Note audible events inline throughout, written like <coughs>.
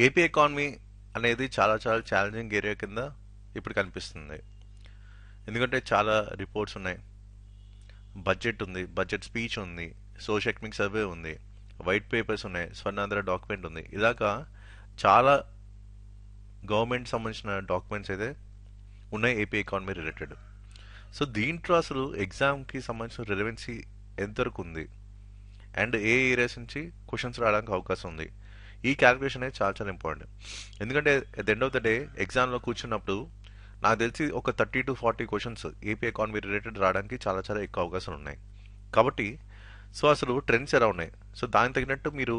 AP economy అనేది చాలా చాలా ఛాలెంజింగ్ ఏరియా కింద ఇప్పుడు కనిపిస్తుంది. ఎందుకంటే చాలా రిపోర్ట్స్ ఉన్నాయి. బడ్జెట్ ఉంది బడ్జెట్ స్పీచ్ ఉంది సోషల్ ఎకమిక్ సర్వే ఉంది వైట్ పేపర్స్ ఉన్నాయి స్వర్ణాంధ్ర డాక్యుమెంట్ ఉంది. ఇలాగా చాలా గవర్నమెంట్ సంబంధించిన డాక్యుమెంట్స్ అయితే ఉన్నాయి ఏపీ ఎకానమీ రిలేటెడ్ సో దీంట్లో అసలు ఎగ్జామ్కి సంబంధించిన రిలవెన్సీ ఎంతవరకు ఉంది? అండ్ ఏ ఏరియాస్ నుంచి క్వశ్చన్స్ రావడానికి అవకాశం ఉంది? ఈ క్యాలిక్యులేషన్ అనేది చాలా చాలా ఇంపార్టెంట్ ఎందుకంటే at end of the day ఎగ్జామ్లో కూర్చున్నప్పుడు నాకు తెలిసి ఒక thirty to forty questions AP economy related రావడానికి చాలా చాలా ఎక్కువ అవకాశాలు ఉన్నాయి. కాబట్టి సో అసలు ట్రెండ్స్ ఎలా ఉన్నాయి? సో దానికి తగినట్టు మీరు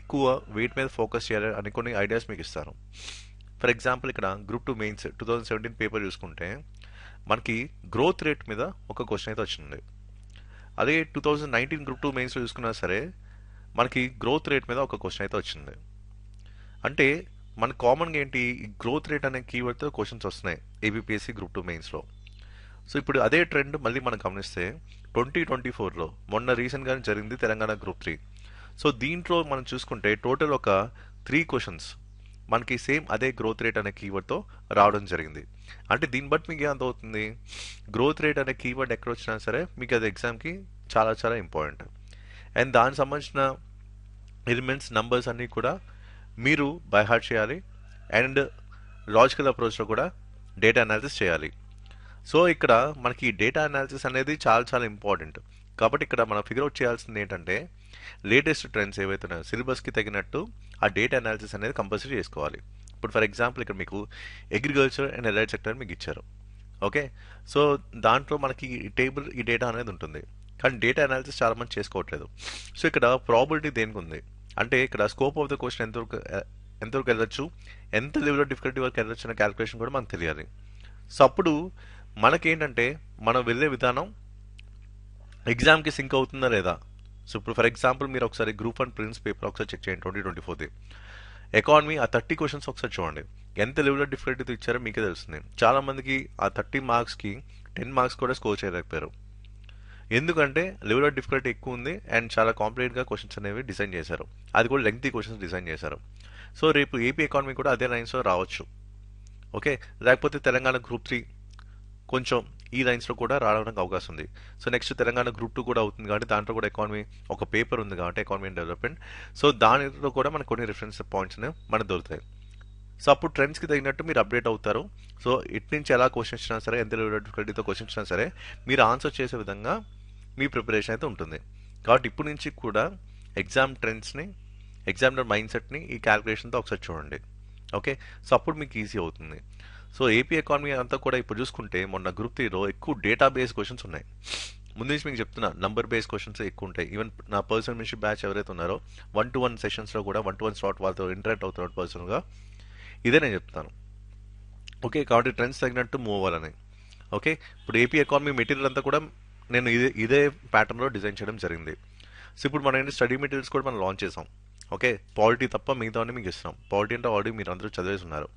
ఎక్కువ వెయిట్ మీద ఫోకస్ చేయాలి అని కొన్ని ఐడియాస్ మీకు ఇస్తాను. ఫర్ ఎగ్జాంపుల్ ఇక్కడ group two mains two thousand seventeen paper చూసుకుంటే మనకి గ్రోత్ రేట్ మీద ఒక క్వశ్చన్ అయితే వచ్చింది. అదే two thousand nineteen group two మెయిన్స్లో చూసుకున్నా సరే మనకి గ్రోత్ రేట్ మీద ఒక క్వశ్చన్ అయితే వచ్చింది. అంటే మన కామన్గా ఏంటి? గ్రోత్ రేట్ అనే కీవర్డ్తో క్వశ్చన్స్ వస్తున్నాయి ఏబిపిఎస్సి గ్రూప్ టూ మెయిన్స్లో సో ఇప్పుడు అదే ట్రెండ్ మళ్ళీ మనం గమనిస్తే ట్వంటీ ట్వంటీ ఫోర్లో మొన్న రీసెంట్గానే జరిగింది తెలంగాణ గ్రూప్ త్రీ సో దీంట్లో మనం చూసుకుంటే టోటల్ ఒక త్రీ క్వశ్చన్స్ మనకి సేమ్ అదే గ్రోత్ రేట్ అనే కీవర్డ్తో రావడం జరిగింది. అంటే దీన్ని బట్టి మీకు ఎంత అవుతుంది గ్రోత్ రేట్ అనే కీవర్డ్ ఎక్కడ వచ్చినా సరే మీకు అది ఎగ్జామ్కి చాలా చాలా ఇంపార్టెంట్ అండ్ దానికి సంబంధించిన ఎలిమెంట్స్ నంబర్స్ అన్నీ కూడా మీరు బై హార్ట్ చేయాలి అండ్ లాజికల్ అప్రోచ్లో కూడా డేటా అనాలిసిస్ చేయాలి. సో ఇక్కడ మనకి డేటా అనాలిసిస్ అనేది చాలా చాలా ఇంపార్టెంట్. కాబట్టి ఇక్కడ మనం ఫిగర్ అవుట్ చేయాల్సింది ఏంటంటే లేటెస్ట్ ట్రెండ్స్ ఏవైతే ఉన్నాయో సిలబస్కి తగినట్టు ఆ డేటా అనాలిసిస్ అనేది కంపల్సరీ చేసుకోవాలి. ఇప్పుడు ఫర్ ఎగ్జాంపుల్ ఇక్కడ మీకు అగ్రికల్చర్ అండ్ ఎలైట్ సెక్టర్ మీకు ఇచ్చారు. ఓకే? సో దాంట్లో మనకి ఈ టేబుల్ ఈ డేటా అనేది ఉంటుంది. కానీ డేటా అనాలిసిస్ చాలా మంది చేసుకోవట్లేదు. సో ఇక్కడ ప్రాబిలిటీ దేనికి ఉంది? అంటే ఇక్కడ స్కోప్ ఆఫ్ ద క్వశ్చన్ ఎంతవరకు ఎంతవరకు వెళ్ళొచ్చు? ఎంత లెవెల్ ఆఫ్ డిఫికల్టీ వరకు వెళ్ళొచ్చు అనే క్యాలిక్యులేషన్ కూడా మనకు తెలియాలి. సో అప్పుడు మనకేంటంటే మనం వెళ్ళే విధానం ఎగ్జామ్కి సింక్ అవుతుందా లేదా? సో ఇప్పుడు ఫర్ ఎగ్జాంపుల్ మీరు ఒకసారి గ్రూప్ అండ్ ప్రిన్స్ పేపర్ ఒకసారి చెక్ చేయండి twenty twenty four the economy ఆ థర్టీ క్వశ్చన్స్ ఒకసారి చూడండి. ఎంత లెవెల్ ఆఫ్ డిఫికల్టీతో ఇచ్చారో మీకే తెలుస్తుంది. చాలా మందికి ఆ థర్టీ మార్క్స్కి టెన్ మార్క్స్ కూడా స్కోర్ చేయలేకపోయారు. ఎందుకంటే లెవెల్ ఆఫ్ డిఫికల్టీ ఎక్కువ ఉంది అండ్ చాలా కాంప్లికేట్గా క్వశ్చన్స్ అనేవి డిజైన్ చేశారు. అది కూడా లెంగ్తీ క్వశ్చన్స్ డిజైన్ చేశారు. సో రేపు ఏపీ ఎకానమీ కూడా అదే లైన్స్లో రావచ్చు. ఓకే లేకపోతే తెలంగాణ గ్రూప్ త్రీ కొంచెం ఈ లైన్స్లో కూడా రావడానికి అవకాశం ఉంది. So next Telangana group two కూడా అవుతుంది కాబట్టి దాంట్లో కూడా ఎకానమీ ఒక పేపర్ ఉంది కాబట్టి ఎకానమీ అండ్ డెవలప్మెంట్ సో దానిలో కూడా మనకు కొన్ని రిఫరెన్స్ పాయింట్స్ మనకు దొరుకుతాయి. సో అప్పుడు ట్రెండ్స్కి తగినట్టు మీరు అప్డేట్ అవుతారు. సో ఇటు నుంచి ఎలా క్వశ్చన్స్ ఇచ్చినా సరే ఎంత డిఫికల్టీతో క్వశ్చన్స్ ఇచ్చినా సరే మీరు ఆన్సర్ చేసే విధంగా మీ ప్రిపరేషన్ అయితే ఉంటుంది. కాబట్టి ఇప్పటి నుంచి కూడా ఎగ్జామ్ ట్రెండ్స్ని ఎగ్జామినర్ మైండ్ సెట్ని ఈ క్యాలిక్యులేషన్తో ఒకసారి చూడండి. ఓకే సో అప్పుడు మీకు ఈజీ అవుతుంది. సో ఏపీ ఎకానమీ అంతా కూడా ఇప్పుడు చూసుకుంటే మొన్న గ్రూప్ త్రీలో ఎక్కువ డేటా బేస్ క్వశ్చన్స్ ఉన్నాయి. ముందు నుంచి మీకు చెప్తున్నా నంబర్ బేస్ క్వశ్చన్స్ ఎక్కువ ఉంటాయి. ఈవెన్ నా పర్సనల్ మిషన్ బ్యాచ్ ఎవరైతే ఉన్నారో వన్ టు వన్ సెషన్స్లో కూడా వన్ టు వన్ స్లాట్ వాళ్ళతో ఇంటరాక్ట్ అవుతున్నారు పర్సనల్గా ఇదే నేను చెప్తాను. ఓకే కాబట్టి ట్రెండ్స్ తగినట్టు మూవ్ అవ్వాలని. ఓకే ఇప్పుడు ఏపీ ఎకానమీ మెటీరియల్ అంతా కూడా నేను ఇదే ఇదే ప్యాటర్న్లో డిజైన్ చేయడం జరిగింది. సో ఇప్పుడు మనం ఏంటి స్టడీ మెటీరియల్స్ కూడా మనం లాంచ్ చేసాం. ఓకే పాలిటీ తప్ప మిగతావన్నీ మీకు ఇస్తున్నాం. పాలిటీ అంటే ఆల్రెడీ మీరు అందరూ చదివేసి ఉన్నారు.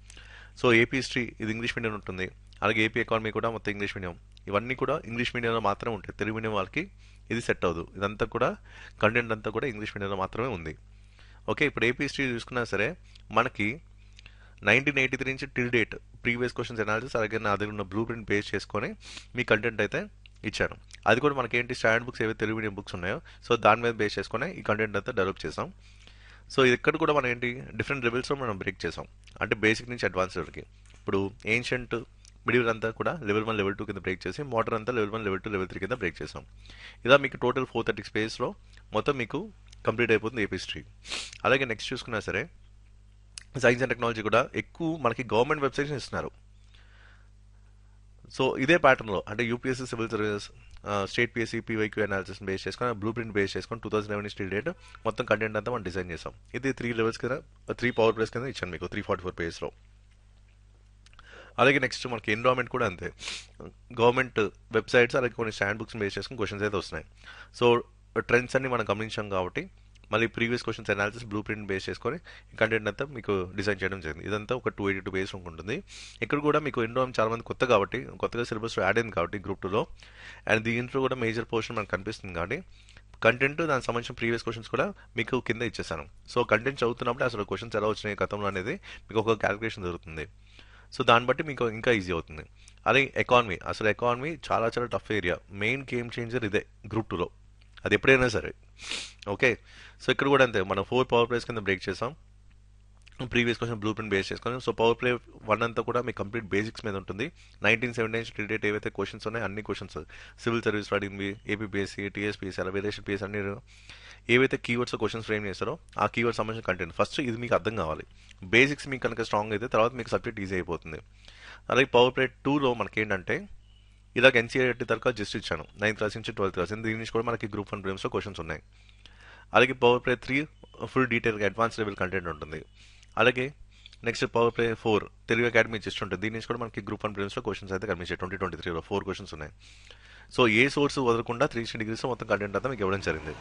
సో ఏపీ హిస్టరీ ఇది ఇంగ్లీష్ మీడియం ఉంటుంది. అలాగే ఏపీ ఎకానమీ కూడా మొత్తం ఇంగ్లీష్ మీడియం ఇవన్నీ కూడా ఇంగ్లీష్ మీడియంలో మాత్రమే ఉంటాయి. తెలుగు మీడియం వాళ్ళకి ఇది సెట్ అవ్వదు. ఇదంతా కూడా కంటెంట్ అంతా కూడా ఇంగ్లీష్ మీడియంలో మాత్రమే ఉంది. ఓకే ఇప్పుడు ఏపీ హిస్టరీ చూసుకున్నా సరే మనకి నైన్టీన్ ఎయిటీ త్రీ నుంచి till date previous questions analysis అలాగే నా దగ్గర ఉన్న బ్లూ ప్రింట్ బేస్ చేసుకొని మీ కంటెంట్ అయితే ఇచ్చాను. అది కూడా మనకేంటి? స్టాండ్ స్టాండర్డ్ బుక్స్ ఏవైతే తెలుగు మీడియం బుక్స్ ఉన్నాయో సో దాని మీద బేస్ చేసుకుని ఈ కంటెంట్ అంతా డెవలప్ చేసాం. సో ఇక్కడ కూడా మనం ఏంటి? డిఫరెంట్ లెవెల్స్లో మనం బ్రేక్ చేసాం. అంటే బేసిక్ నుంచి అడ్వాన్స్ వరకు ఇప్పుడు ఏన్షియంట్ మిడిల్ అంతా కూడా లెవెల్ వన్ లెవెల్ టూ కింద బ్రేక్ చేసి మోడర్న్ అంతా level one level two level three కింద బ్రేక్ చేసాం. ఇలా మీకు టోటల్ ఫోర్ థర్టీ స్పేస్లో మొత్తం మీకు కంప్లీట్ అయిపోతుంది ఏపీ హిస్టరీ అలాగే నెక్స్ట్ చూసుకున్నా సరే సైన్స్ అండ్ టెక్నాలజీ కూడా ఎక్కువ మనకి గవర్నమెంట్ వెబ్సైట్స్ ఇస్తున్నారు. సో ఇదే ప్యాటర్న్లో అంటే UPSC civil services state PSC PYQ analysis base చేసుకొని బ్లూ ప్రింట్ బేస్ చేసుకొని two thousand eleven still date మొత్తం కంటెంట్ అంతా మనం డిజైన్ చేసాం. ఇది త్రీ లెవెల్స్ కింద త్రీ పవర్ ప్లేస్ కింద ఇచ్చాను మీకు త్రీ ఫార్టీ ఫోర్ పేజ్లో అలాగే నెక్స్ట్ మనకి ఎన్విరాన్మెంట్ కూడా అంతే. గవర్నమెంట్ వెబ్సైట్స్ అలాగే కొన్ని స్టాండ్ బుక్స్ బేస్ చేసుకుని క్వశ్చన్స్ అయితే వస్తున్నాయి. సో ట్రెండ్స్ అన్ని మనం గమనించాం కాబట్టి మళ్ళీ previous questions analysis blue print base చేసుకొని కంటెంట్ అంతా మీకు డిజైన్ చేయడం జరిగింది. ఇదంతా ఒక టూ ఎయిటీ టూ పేజ్ ఉంటుంది. ఇక్కడ కూడా మీకు ఎన్రోల్ చాలా మంది కొత్త కాబట్టి కొత్తగా సిలబస్ యాడ్ అయింది కాబట్టి గ్రూప్ టూలో అండ్ దీంట్లో కూడా మేజర్ పోర్షన్ మనకు కనిపిస్తుంది కాబట్టి కంటెంట్ దానికి సంబంధించిన ప్రీవియస్ క్వశ్చన్స్ కూడా మీకు కింద ఇచ్చేసాను. సో కంటెంట్ చదువుతున్నప్పుడు అసలు క్వశ్చన్స్ ఎలా వచ్చినాయి గతంలో అనేది మీకు ఒక క్యాలిక్యులేషన్ జరుగుతుంది సో దాన్ని బట్టి మీకు ఇంకా ఈజీ అవుతుంది. అదే ఎకానమీ అసలు ఎకానమీ చాలా చాలా tough area main game changer ఇదే గ్రూప్ టూలో అది ఎప్పుడైనా సరే. ఓకే. సో ఇక్కడ కూడా అంతే. మనం ఫోర్ పవర్ ప్లేస్ కింద బ్రేక్ చేసాం. Previous question blue print base చేసుకొని సో పవర్ ప్లే వన్ అంతా కూడా మీ కంప్లీట్ బేసిక్స్ మీద ఉంటుంది. Nineteen seventy nine to date ఏవైతే క్వశ్చన్స్ ఉన్నాయో అన్ని క్వశ్చన్స్ సివిల్ సర్వీస్ అడిగింది ఏపీపీఎస్సీ టీఎస్పీఎస్సీ అలా వేరియేషన్ పిఎస్ అన్ని ఏవైతే కీవర్డ్స్ క్వశ్చన్స్ ఫ్రేమ్ చేస్తారో ఆ కీవర్డ్ సంబంధించిన కంటెంట్ ఫస్ట్ ఇది మీకు అర్థం కావాలి. బేసిక్స్ మీకు కనుక స్ట్రాంగ్ అయితే తర్వాత మీకు సబ్జెక్ట్ ఈజీ అయిపోతుంది. అలాగే పవర్ ప్లే టూలో మనకి ఏంటంటే ఇలాగ ఎన్సీఆర్టీ తరకా జస్ట్ ఇచ్చాను. నైన్త్ క్లాస్ నుంచి ట్వెల్త్ క్లాస్ దీని నుంచి కూడా మనకి గ్రూప్ వన్ ప్రేమ్స్లో క్వశ్చన్స్ ఉన్నాయి. అలాగే పవర్ ప్లే త్రీ ఫుల్ డీటెయిల్గా అడ్వాన్స్ లెవెల్ కంటెంట్ ఉంటుంది. అలాగే next power play four Telugu academy just ఉంటుంది. దీని నుంచి కూడా మనకి గ్రూప్ వన్ ప్రేమ్స్లో క్వశ్చన్స్ అయితే కనిపించాయి. ట్వంటీ ట్వంటీ త్రీలో ఫోర్ క్వశ్చన్స్ ఉన్నాయి. సో ఏ సోర్స్ వదలకుండా త్రీ సిక్స్టీ డిగ్రీస్ మొత్తం కంటెంట్ అంతా మీకు ఇవ్వడం జరిగింది.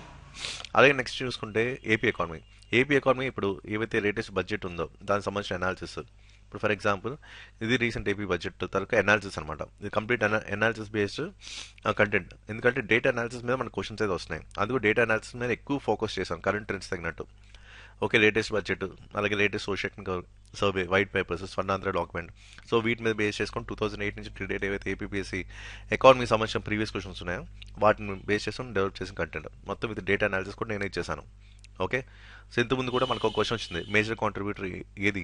అలాగే నెక్స్ట్ చూసుకుంటే ఏపీ ఎకానమీ ఏపీ ఎకానమీ ఇప్పుడు ఏవైతే లేటెస్ట్ బడ్జెట్ ఉందో దానికి సంబంధించిన అనాలిసిస్ ఇప్పుడు ఫర్ ఎగ్జాంపుల్ ఇది రీసెంట్ ఏపీ బడ్జెట్ తరకు అనాలిసిస్ అనమాట ఇది కంప్లీట్ అనాలిసిస్ బేస్డ్ కంటెంట్ ఎందుకంటే డేటా అనాలిసిస్ మీద మన క్వశ్చన్స్ అయితే వస్తున్నాయి. అందుకు డేటా అనాలిసిస్ మీద ఎక్కువ ఫోకస్ చేశాం కరెంట్ ట్రెండ్స్ తగినట్టు. ఓకే లేటెస్ట్ బడ్జెట్ అలాగే latest social survey white papers Swarnandhra document so వీటి మీద బేస్ చేసుకొని టూ థౌసండ్ ఎయిట్ నుంచి డేట్ ఏవైతే ఏపీపీఎస్సీ ఎకానమీ సంబంధించిన ప్రీవియస్ క్వశ్చన్స్ ఉన్నాయో వాటిని బేస్ చేసుకొని డెవలప్ చేసిన కంటెంట్ మొత్తం విత్ డేటా అనాలిసిస్ కూడా నేనే ఇచ్చేసాను ఓకే? సో ఇంతకుముందు కూడా మనకు ఒక క్వశ్చన్ వచ్చింది మేజర్ కాంట్రిబ్యూటర్ ఏది?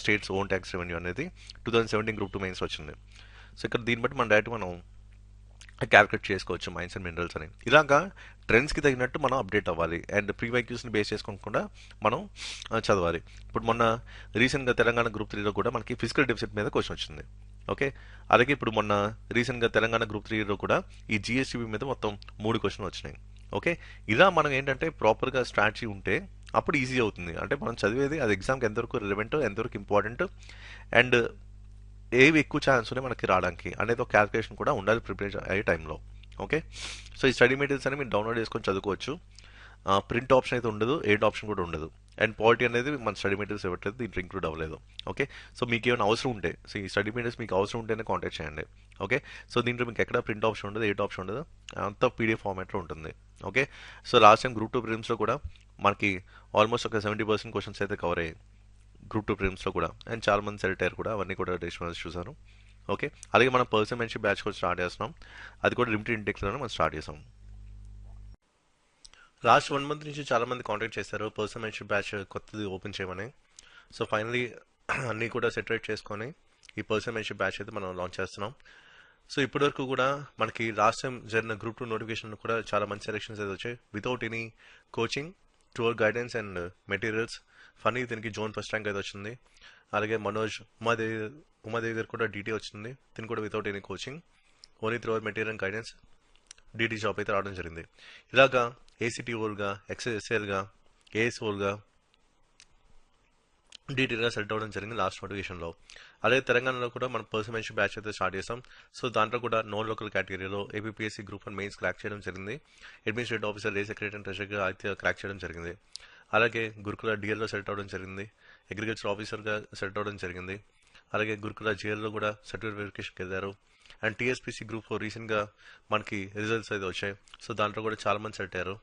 స్టేట్స్ ఓన్ ట్యాక్స్ రెవెన్యూ అనేది two thousand seventeen group two mains వచ్చింది. సో ఇక్కడ దీన్ని బట్టి మనం డైరెక్ట్ మనం క్యాల్కులేట్ చేసుకోవచ్చు మైన్స్ అండ్ మినరల్స్ అని. ఇలాగా ట్రెండ్స్కి తగినట్టు మనం అప్డేట్ అవ్వాలి. అండ్ ప్రీ వైక్యూస్ని బేస్ చేసుకోకుండా మనం చదవాలి. ఇప్పుడు మొన్న రీసెంట్గా తెలంగాణ గ్రూప్ త్రీలో కూడా మనకి ఫిజికల్ డెఫిసిట్ మీద క్వశ్చన్ వచ్చింది. ఓకే అలాగే ఇప్పుడు మొన్న రీసెంట్గా తెలంగాణ గ్రూప్ త్రీలో కూడా ఈ జిఎస్టీబీ మీద మొత్తం మూడు క్వశ్చన్లు వచ్చినాయి. ఓకే ఇలా మనం ఏంటంటే ప్రాపర్గా స్ట్రాటజీ ఉంటే అప్పుడు ఈజీ అవుతుంది. అంటే మనం చదివేది అది ఎగ్జామ్కి ఎంతవరకు రిలవెంట్ ఎంతవరకు ఇంపార్టెంట్ అండ్ ఏవి ఎక్కువ ఛాన్స్ ఉన్నాయి మనకి రావడానికి అనేది ఒక క్యాల్కులేషన్ కూడా ఉండాలి ప్రిపేర్ అయ్యే టైంలో ఓకే సో ఈ స్టడీ మెటీరియల్స్ అని మీరు డౌన్లోడ్ చేసుకొని చదువుకోవచ్చు. ప్రింట్ ఆప్షన్ అయితే ఉండదు ఎయిడ్ ఆప్షన్ కూడా ఉండదు. అండ్ పాలిటీ అనేది మన స్టడీ మెటీరియల్స్ ఇవ్వట్లేదు దీంట్లో ఇంక్లూడ్ అవ్వలేదు. ఓకే సో మీకు ఏమైనా అవసరం ఉంటే సో ఈ స్టడీ మెటీరియల్స్ మీకు అవసరం ఉంటేనే కాంటాక్ట్ చేయండి. ఓకే సో దీంట్లో మీకు ఎక్కడ ప్రింట్ ఆప్షన్ ఉండదు ఎయిట్ ఆప్షన్ ఉండదు అంత పీడిఎఫ్ ఫార్మాట్లో ఉంటుంది. Okay? So last time group two ప్రిలిమ్స్లో కూడా మనకి ఆల్మోస్ట్ ఒక సెవెంటీ పర్సెంట్ క్వశ్చన్స్ అయితే కవర్ అయ్యాయి. గ్రూప్ టూ ప్రిలిమ్స్లో కూడా. అండ్ చాలా మంది సెలెక్ట్ అయ్యారు కూడా. అవన్నీ కూడా డెసిషన్స్ చూసాను ఓకే? అలాగే మనం పర్సన్ మెన్షిప్ బ్యాచ్ కూడా స్టార్ట్ చేస్తున్నాం. అది కూడా లిమిటెడ్ ఇంటెక్స్లోనే మనం స్టార్ట్ చేసాం. లాస్ట్ వన్ మంత్ నుంచి చాలా మంది కాంటాక్ట్ చేశారు పర్సన్ మెన్షిప్ బ్యాచ్ కొత్తది ఓపెన్ చేయమని. సో ఫైనలీ అన్నీ కూడా సెటరేట్ చేసుకొని ఈ పర్సన్ మెన్షిప్ బ్యాచ్ అయితే మనం లాంచ్ చేస్తున్నాం. సో ఇప్పటివరకు కూడా మనకి లాస్ట్ టైం జరిగిన గ్రూప్ టూ నోటిఫికేషన్ కూడా చాలా మంచి సెలెక్షన్స్ అయితే వచ్చాయి. వితౌట్ ఎనీ కోచింగ్ టూర్ గైడెన్స్ అండ్ మెటీరియల్స్ ఫనీ దీనికి జోన్ ఫస్ట్ ర్యాంక్ అయితే వచ్చింది. అలాగే మనోజ్ ఉమాదేవి ఉమాదేవి గారు కూడా డీటీ వచ్చింది. దీని కూడా without any coaching only through material and guidance DT job అయితే రావడం జరిగింది. ఇలాగా ఏసీటీ ఓల్గా ఎక్స్ఎస్ఎల్గా ఏఎస్ఓల్గా డీటెయిల్గా సెలెక్ట్ అవ్వడం జరిగింది లాస్ట్ నోటిఫికేషన్లో. అలాగే తెలంగాణలో కూడా మనం పర్సన్మెంట్ బ్యాచ్ అయితే స్టార్ట్ చేస్తాం. సో దాంట్లో కూడా నాన్ లోకల్ కేటగిరీలో APSC group one mains crack చేయడం జరిగింది. అడ్మినిస్ట్రేటివ్ ఆఫీసర్ రే సెక్రటరీ అండ్ ట్రెషర్గా అయితే క్రాక్ చేయడం జరిగింది. అలాగే గురుకుల డిఎల్లో సెలెక్ట్ అవ్వడం జరిగింది. అగ్రికల్చర్ ఆఫీసర్గా సెలెక్ట్ అవ్వడం జరిగింది. అలాగే గురుకుల జిఎల్లో కూడా సర్టిఫికేట్ వెరిఫికేషన్కి వెళ్ళారు. అండ్ టీఎస్పీసీ గ్రూప్ రీసెంట్గా మనకి రిజల్ట్స్ అయితే వచ్చాయి. సో దాంట్లో కూడా చాలామంది సెలెక్ట్ అయ్యారు.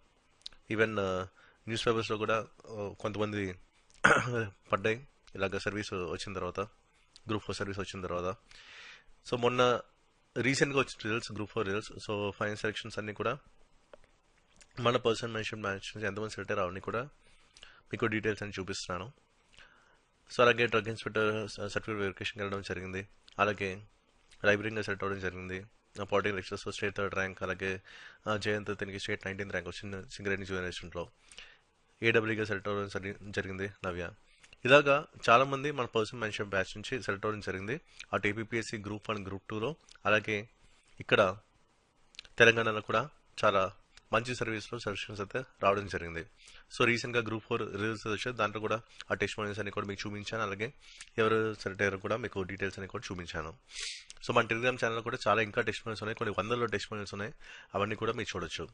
ఈవెన్ న్యూస్ పేపర్స్లో కూడా uh, కొంతమంది <coughs> పడ్డాయి ఇలాగ సర్వీస్ వచ్చిన తర్వాత గ్రూప్ ఫోర్ సర్వీస్ వచ్చిన తర్వాత సో మొన్న రీసెంట్గా వచ్చిన results group four results so final selections అన్నీ కూడా మన పర్సన్ మెన్షన్ మ్యాచ్ ఎంతమంది సెలెక్ట్ అయ్యారు అవన్నీ కూడా మీకు డీటెయిల్స్ అని చూపిస్తున్నాను. సో అలాగే డ్రగ్ ఇన్స్పెక్టర్ సర్టిఫికేట్ వెరిఫికేషన్కి వెళ్ళడం జరిగింది. అలాగే లైబ్రరీగా సెలెక్ట్ అవ్వడం జరిగింది. Political lectures state third rank అలాగే జయంత్ తనకి స్టేట్ నైన్టీన్త్ ర్యాంక్ వచ్చింది సింగరేణి జూనియర్ ఏడబ్ల్యూగా సెలెక్ట్ అవ్వడం జరిగింది నవ్య. ఇలాగా చాలామంది మన పర్సనల్ మెన్షన్ బ్యాచ్ నుంచి సెలెక్ట్ అవ్వడం జరిగింది. అటు ఏపీఎస్సి గ్రూప్ వన్ గ్రూప్ టూలో. అలాగే ఇక్కడ తెలంగాణలో కూడా చాలా మంచి సర్వీస్లో సెలక్షన్స్ అయితే రావడం జరిగింది. సో రీసెంట్గా గ్రూప్ ఫోర్ రిజల్ట్స్ వచ్చాయి. దాంట్లో కూడా ఆ టెస్ట్ మోడల్స్ అని కూడా మీకు చూపించాను. అలాగే ఎవరు సెలెక్ట్ అయ్యారో కూడా మీకు డీటెయిల్స్ అని కూడా చూపించాను. సో మన టెలిగ్రామ్ ఛానల్ కూడా చాలా ఇంకా టెస్ట్ మోడల్స్ ఉన్నాయి. కొన్ని వందల్లో టెస్ట్ మోడల్స్ ఉన్నాయి. అవన్నీ కూడా మీరు చూడొచ్చు.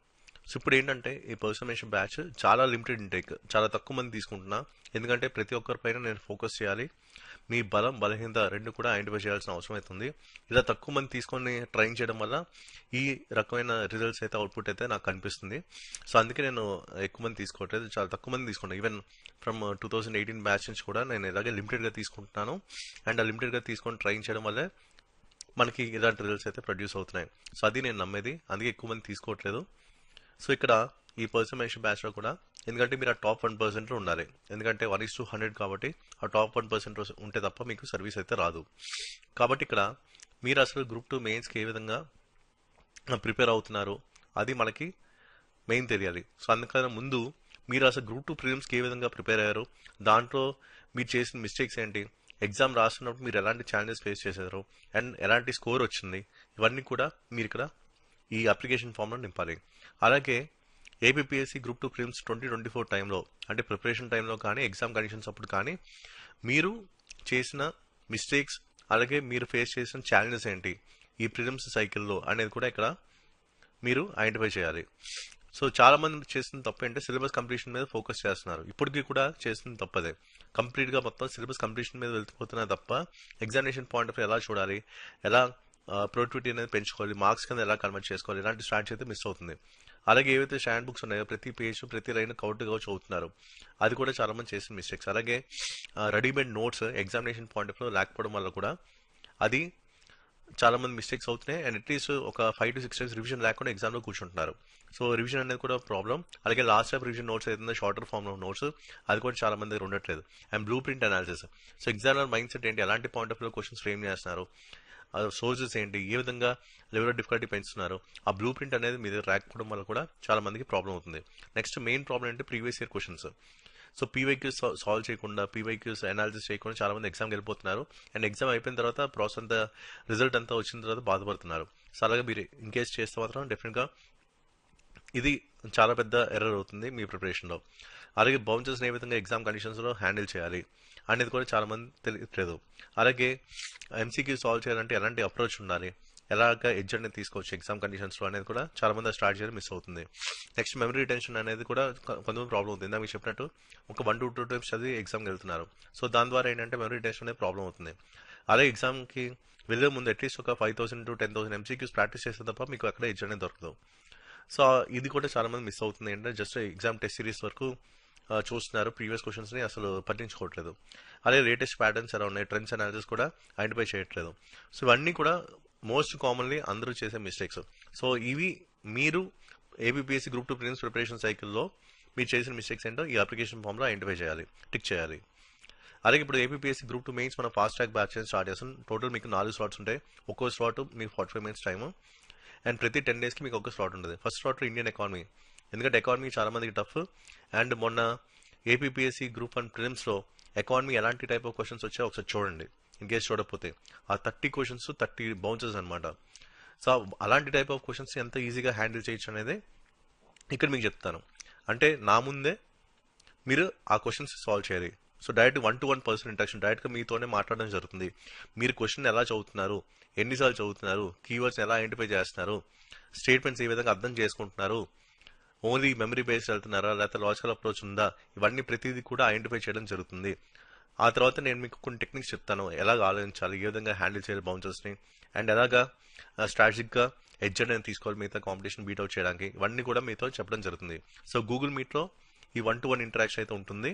సో ఇప్పుడు ఏంటంటే ఈ పర్సనమేషన్ బ్యాచ్ చాలా లిమిటెడ్ ఇంటేక్ చాలా తక్కువ మంది తీసుకుంటున్నా. ఎందుకంటే ప్రతి ఒక్కరిపైన నేను ఫోకస్ చేయాలి. మీ బలం బలహీనత రెండు కూడా ఐడెంటిఫై చేయాల్సిన అవసరం అవుతుంది. ఇలా తక్కువ మంది తీసుకొని ట్రైన్ చేయడం వల్ల ఈ రకమైన రిజల్ట్స్ అయితే అవుట్పుట్ అయితే నాకు కనిపిస్తుంది సో అందుకే నేను ఎక్కువ మంది తీసుకోవట్లేదు. చాలా తక్కువ మంది తీసుకున్నాను even from two thousand eighteen batch నుంచి కూడా నేను ఇలాగే లిమిటెడ్గా తీసుకుంటున్నాను. అండ్ ఆ లిమిటెడ్గా తీసుకొని ట్రైన్ చేయడం వల్లే మనకి ఇలాంటి రిజల్ట్స్ అయితే ప్రొడ్యూస్ అవుతున్నాయి. సో అది నేను నమ్మేది. అందుకే ఎక్కువ మంది తీసుకోవట్లేదు. సో ఇక్కడ ఈ పర్సనేషన్ బ్యాచ్లో కూడా ఎందుకంటే మీరు ఆ టాప్ వన్ పర్సెంట్లో ఉండాలి. ఎందుకంటే వన్ ఇస్ టూ హండ్రెడ్ కాబట్టి ఆ టాప్ వన్ పర్సెంట్ ఉంటే తప్ప మీకు సర్వీస్ అయితే రాదు. కాబట్టి ఇక్కడ మీరు అసలు గ్రూప్ టూ మెయిన్స్కి ఏ విధంగా ప్రిపేర్ అవుతున్నారు అది మనకి మెయిన్ తెలియాలి. సో అందుకని ముందు మీరు అసలు గ్రూప్ టూ ప్రిలిమ్స్కి ఏ విధంగా ప్రిపేర్ అయ్యారు దాంట్లో మీరు చేసిన మిస్టేక్స్ ఏంటి ఎగ్జామ్ రాస్తున్నప్పుడు మీరు ఎలాంటి ఛాలెంజెస్ ఫేస్ చేశారు అండ్ ఎలాంటి స్కోర్ వచ్చింది ఇవన్నీ కూడా మీరు ఇక్కడ ఈ అప్లికేషన్ ఫామ్లో నింపాలి. అలాగే APSC group two prelims twenty twenty four టైంలో అంటే ప్రిపరేషన్ టైంలో కానీ ఎగ్జామ్ కండిషన్స్ అప్పుడు కానీ మీరు చేసిన మిస్టేక్స్ అలాగే మీరు ఫేస్ చేసిన ఛాలెంజెస్ ఏంటి ఈ ప్రిలిమ్స్ సైకిల్లో అనేది కూడా ఇక్కడ మీరు ఐడెంటిఫై చేయాలి. సో చాలామంది చేసిన తప్పు అంటే సిలబస్ కంప్లీషన్ మీద ఫోకస్ చేస్తున్నారు. ఇప్పటికీ కూడా చేసిన తప్పదే కంప్లీట్గా మొత్తం సిలబస్ కంప్లీషన్ మీద వెళ్తుపోతున్నారు తప్ప ఎగ్జామినేషన్ పాయింట్ ఆఫ్ ఎలా చూడాలి ఎలా ప్రొడక్టివిటీ అనేది పెంచుకోవాలి మార్క్స్ కింద ఎలా కన్వర్ట్ చేసుకోవాలి ఇలాంటి స్ట్రాటజీ అయితే మిస్ అవుతుంది. అలాగే ఏవైతే స్టాండ్ బుక్స్ ఉన్నాయో ప్రతి పేజ్ ప్రతి లైన్ కౌంట్గా చదువుతున్నారు అది కూడా చాలా మంది చేసిన మిస్టేక్స్ అలాగే readymade notes examination point of లేకపోవడం వల్ల కూడా అది చాలా మంది మిస్టేక్స్ అవుతున్నాయి. అండ్ అట్లీస్ట్ ఒక five to six days revision లేకుండా ఎగ్జామ్లో కూర్చుంటున్నారు. సో రివిజన్ అనేది కూడా ప్రాబ్లం అలాగే లాస్ట్ టైప్ రివిజన్ నోట్స్ ఏదైతే షార్టర్ ఫామ్లో నోట్స్ అది కూడా చాలా మంది దగ్గర ఉండట్లేదు. And blueprint analysis so examiner mindset ఏంటి? ఎలాంటి point of view questions frame చేస్తున్నారు? సోర్సెస్ ఏంటి ఏ విధంగా లెవెల్ ఆఫ్ డిఫికల్టీ పెంచుతున్నారు ఆ బ్లూ ప్రింట్ అనేది మీ దగ్గర రాకపోవడం వల్ల కూడా చాలా మందికి ప్రాబ్లం అవుతుంది. నెక్స్ట్ మెయిన్ ప్రాబ్లం అంటే previous year questions so PYQs solve చేయకుండా పీవైక్యూస్ అనాలిసిస్ చేయకుండా చాలా మంది ఎగ్జామ్కి వెళ్ళిపోతున్నారు. అండ్ ఎగ్జామ్ అయిపోయిన తర్వాత ప్రాసెస్ అంతా రిజల్ట్ అంతా వచ్చిన తర్వాత బాధపడుతున్నారు. సో అలాగే మీరు ఇన్కేస్ చేస్తే మాత్రం డెఫినెట్గా ఇది చాలా పెద్ద ఎర్రర్ అవుతుంది మీ ప్రిపరేషన్లో అలాగే బౌన్సర్స్ని ఏ విధంగా ఎగ్జామ్ కండిషన్స్లో హ్యాండిల్ చేయాలి అనేది కూడా చాలామంది తెలియట్లేదు. అలాగే ఎంసీక్యూ సాల్వ్ చేయాలంటే ఎలాంటి అప్రోచ్ ఉండాలి? ఎలాగ ఎడ్జ్ అనేది తీసుకోవచ్చు ఎగ్జామ్ కండిషన్స్లో అనేది కూడా చాలా మంది స్టార్ట్ చేయడం మిస్ అవుతుంది. నెక్స్ట్ మెమరీ రిటెన్షన్ అనేది కూడా కొంతమంది ప్రాబ్లం అవుతుంది. ఇందాక చెప్పినట్టు ఒక వన్ టూ టూ టైమ్స్ చదివి ఎగ్జామ్కి వెళ్తున్నారు. సో దాని ద్వారా ఏంటంటే మెమరీ రిటెన్షన్ అనేది ప్రాబ్లం అవుతుంది. అలాగే ఎగ్జామ్కి వెళ్ళే ముందు అట్లీస్ట్ ఒక five thousand to ten thousand MCQs practice చేస్తే తప్ప మీకు అక్కడ ఎడ్జ్ అనేది దొరకదు. సో ఇది కూడా చాలామంది మిస్ అవుతుంది. ఏంటంటే జస్ట్ ఎగ్జామ్ టెస్ట్ సిరీస్ వరకు చూస్తున్నారు. ప్రీవియస్ క్వశ్చన్స్ని అసలు పట్టించుకోవట్లేదు. అలాగే లేటెస్ట్ ప్యాటర్న్స్ ఎలా ఉన్నాయి ట్రెండ్స్ అనాలిసిస్ కూడా ఐడెంటిఫై చేయట్లేదు. సో ఇవన్నీ కూడా మోస్ట్ కామన్లీ అందరూ చేసే మిస్టేక్స్ సో ఇవి మీరు APPSC group two prelims preparation సైకిల్లో మీరు చేసిన మిస్టేక్స్ ఏంటో ఈ అప్లికేషన్ ఫామ్లో ఐడెంటిఫై చేయాలి టిక్ చేయాలి. అలాగే ఇప్పుడు ఏపీఎస్సి గ్రూప్ టూ మెయిన్స్ మనం ఫాస్ట్ ట్రాక్ బ్యాచ్ స్టార్ట్ చేస్తాం. టోటల్ మీకు నాలుగు స్లాట్స్ ఉంటాయి. ఒక్కో స్లాట్ మీకు forty five minutes time and ప్రతి టెన్ డేస్కి మీకు ఒక స్లాట్ ఉంటుంది. ఫస్ట్ స్లాట్లో ఇండియన్ ఎకానమీ ఎందుకంటే ఎకానమీ చాలా మందికి టఫ్ అండ్ మొన్న ఏపీఎస్సి గ్రూప్ అండ్ ప్రిలిమ్స్లో ఎకానమీ ఎలాంటి టైప్ ఆఫ్ క్వశ్చన్స్ వచ్చాయో ఒకసారి చూడండి. ఇన్ కేస్ చూడకపోతే. ఆ థర్టీ క్వశ్చన్స్ థర్టీ బౌన్సెస్ అనమాట సో అలాంటి టైప్ ఆఫ్ క్వశ్చన్స్ ఎంత ఈజీగా హ్యాండిల్ చేయొచ్చు అనేది ఇక్కడ మీకు చెప్తాను. అంటే నా ముందే మీరు ఆ క్వశ్చన్స్ సాల్వ్ చేయాలి. So direct one to one person interaction డైరెక్ట్గా మీతోనే మాట్లాడడం జరుగుతుంది. మీరు క్వశ్చన్ ఎలా చదువుతున్నారు? ఎన్నిసార్లు చదువుతున్నారు? కీవర్డ్స్ ఎలా ఐడెంటిఫై చేస్తున్నారు? స్టేట్మెంట్స్ ఏ విధంగా అర్థం చేసుకుంటున్నారు? ఓన్లీ మెమరీ బేస్డ్ వెళ్తున్నారా లేకపోతే లాజికల్ అప్రోచ్ ఉందా ఇవన్నీ ప్రతిదీ కూడా ఐడెంటిఫై చేయడం జరుగుతుంది. ఆ తర్వాత నేను మీకు కొన్ని టెక్నిక్స్ చెప్తాను. ఎలాగ ఆలోచించాలి ఏ విధంగా హ్యాండిల్ చేయాలి బౌన్సర్స్ని అండ్ ఎలాగా స్ట్రాటజిక్గా ఎడ్జ్ అనేది తీసుకోవాలి మిగతా కాంపిటీషన్ బీట్ అవుట్ చేయడానికి. ఇవన్నీ కూడా మీతో చెప్పడం జరుగుతుంది. సో గూగుల్ మీట్లో ఈ వన్ టు వన్ ఇంటరాక్షన్ అయితే ఉంటుంది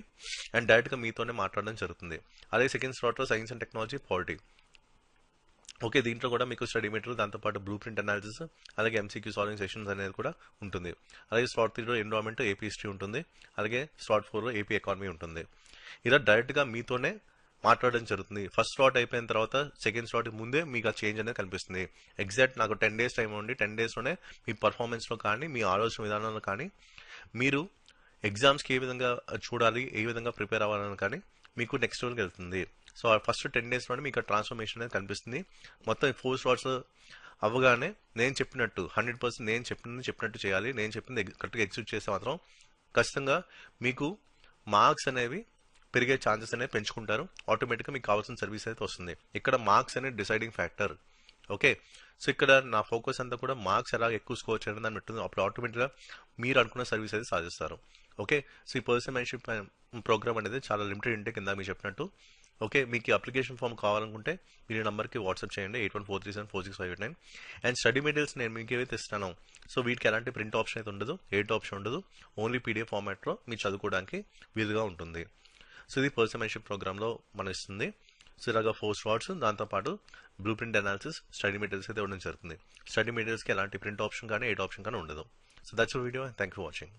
అండ్ డైరెక్ట్గా మీతోనే మాట్లాడడం జరుగుతుంది. అదే second స్లాట్లో science and technology polity. Okay దీంట్లో కూడా మీకు స్టడీ మెటీరియల్ దాంతోపాటు బ్లూ ప్రింట్ అనాలిసిస్ అలాగే ఎంసీక్యూ సాల్వింగ్ సెషన్స్ అనేది కూడా ఉంటుంది. అలాగే స్లాట్ త్రీలో ఎన్విరాన్మెంట్ ఏపీ హిస్టరీ ఉంటుంది. అలాగే స్లాట్ ఫోర్లో ఏపీ ఎకానమీ ఉంటుంది. ఇలా డైరెక్ట్గా మీతోనే మాట్లాడడం జరుగుతుంది. ఫస్ట్ స్లాట్ అయిపోయిన తర్వాత సెకండ్ స్లాట్ ముందే మీకు ఆ చేంజ్ అనేది కనిపిస్తుంది. ఎగ్జాక్ట్ నాకు టెన్ డేస్ టైం ఉండి టెన్ డేస్లోనే మీ పర్ఫార్మెన్స్లో కానీ మీ ఆలోచన విధానంలో కానీ మీరు ఎగ్జామ్స్కి ఏ విధంగా చూడాలి ఏ విధంగా ప్రిపేర్ అవ్వాలని కానీ మీకు నెక్స్ట్ రోజుకి వెళ్తుంది. సో ఆ ఫస్ట్ టెన్ డేస్ నుండి మీకు ట్రాన్స్ఫర్మేషన్ అనేది కనిపిస్తుంది. మొత్తం ఫోర్ స్లాట్స్ అవ్వగానే నేను చెప్పినట్టు హండ్రెడ్ పర్సెంట్ నేను చెప్పింది చెప్పినట్టు చేయాలి. నేను చెప్పింది కరెక్ట్గా ఎగ్జిక్యూట్ చేస్తే మాత్రం ఖచ్చితంగా మీకు మార్క్స్ అనేవి పెరిగే ఛాన్సెస్ అనేవి పెంచుకుంటారు. ఆటోమేటిక్గా మీకు కావాల్సిన సర్వీస్ అయితే వస్తుంది. ఇక్కడ మార్క్స్ అనేది డిసైడింగ్ ఫ్యాక్టర్ ఓకే సో ఇక్కడ నా ఫోకస్ అంతా కూడా మార్క్స్ ఎలా ఎక్కువ స్కోర్ చేయడం దాన్ని ఉంటుంది. అప్పుడు ఆటోమేటిక్గా మీరు అనుకున్న సర్వీస్ అయితే సాధిస్తారు. ఓకే సో ఈ పర్సనల్ మెన్షిప్ ప్రోగ్రామ్ అనేది చాలా లిమిటెడ్ ఇంటే కింద మీరు చెప్పినట్టు. ఓకే మీకు అప్లికేషన్ ఫామ్ కావాలనుకుంటే మీరు ఈ నెంబర్కి వాట్సాప్ చేయండి eight one four three seven four six five eight nine. And study materials నేను మీకు ఏవైతే ఇస్తాను సో వీటికి ఎలాంటి ప్రింట్ ఆప్షన్ అయితే ఉండదు ఎయిట్ ఆప్షన్ ఉండదు ఓన్లీ పీడిఎఫ్ ఫార్మాట్లో మీరు చదువుకోవడానికి వీలుగా ఉంటుంది. సో ఇది పర్సన్ మెన్షిప్ ప్రోగ్రామ్లో మనం ఇస్తుంది. సో ఇలాగా ఫోర్ స్లాట్స్ దాంతోపాటు blue print analysis study materials అయితే ఉండడం జరుగుతుంది. స్టడీ మెటీరియల్స్కి ఎలాంటి ప్రింట్ ఆప్షన్ కానీ ఎయిట్ ఆప్షన్ కానీ ఉండదు. So that's video thank you for watching